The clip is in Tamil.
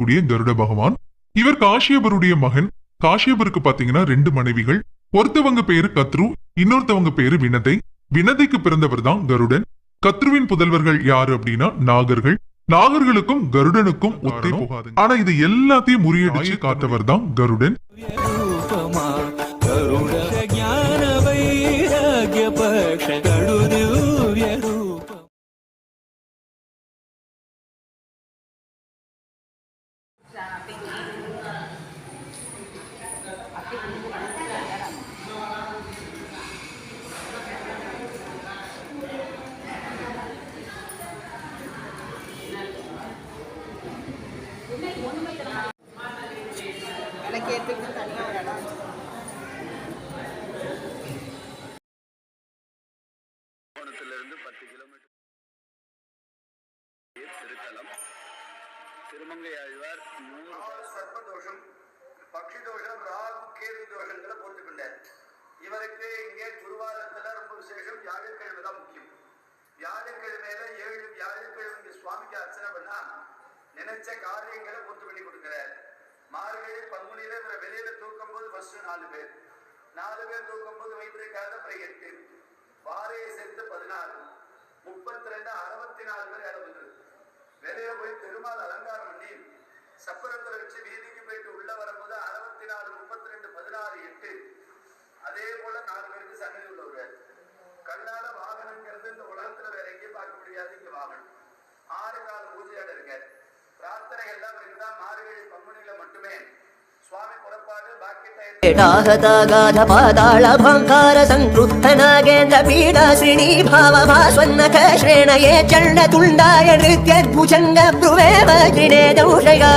கூடிய கருட பகவான். இவர் காஷ்யபருடைய மகன். காஷ்யபருக்கு பாத்தீங்கன்னா ரெண்டு மனைவிகள். ஒருத்தவங்க பேரு கத்ரு இன்னொருத்தவங்க பேரு வினதை. வினதைக்கு பிறந்தவர் தான் கருடன். கத்ருவின் புதல்வர்கள் யாரு அப்படின்னா நாகர்கள். நாகர்களுக்கும் கருடனுக்கும் ஒத்தே போகாது ஆனா இது எல்லாத்தையும் முறியடிச்சு காத்தவர் தான் கருடன். விளக்கேற்றுக்கு தனியாக ஒரு இடம் திருத்தலம். திருமங்கை ஆழ்வார் நூறு. பக்ஷி தோஷம் ராகு கேது தோஷங்களை போட்டுக்கொண்டார். இவருக்கு இங்கே குருவாரத்துல ரொம்ப விசேஷம் வியாழக்கிழமை தான் முக்கியம். வியாழக்கிழமையில ஏழு வியாழக்கிழமை சுவாமிக்கு அர்ச்சனை பண்ணா நினைச்ச காரியங்களை மார்கழி பங்குனியில இவரை வெளியில தூக்கும் போது ஃபர்ஸ்ட் நாலு பேர். நாலு பேர் தூக்கும் போது வைத்திருக்காத அப்புறம் எட்டு. வாரையை சேர்த்து பதினாறு. முப்பத்தி ரெண்டு அறுபத்தி நாலு பேர் இறந்து வெளியே போய் பெருமாள் அலங்காரம் பண்ணி சப்பரத்துல வச்சு வீதிக்கு போயிட்டு உள்ள வரும்போது அறுபத்தி நாலு முப்பத்தி ரெண்டு பதினாறு எட்டு. அதே போல நாலு பேருக்கு சன்னதி உள்ளவர். கண்ணால வாகனங்கிறது இந்த உலகத்துல வேற எங்கேயும் பார்க்க முடியாது இங்க வாகனம். ஆறு கால பூஜையோட இருக்க பிரார்த்தனைகள்லாம் இருந்தா மார்கழி பங்குனியில ेडाहतागाध पाताळभङ्कार सङ्कृद्धनागेन्द्र पीडासिणी भावभास्वन्नख श्रेणये चण्डतुण्डाय नृत्यद्भुजङ्ग ब्रुवे वज्रिणे दौषया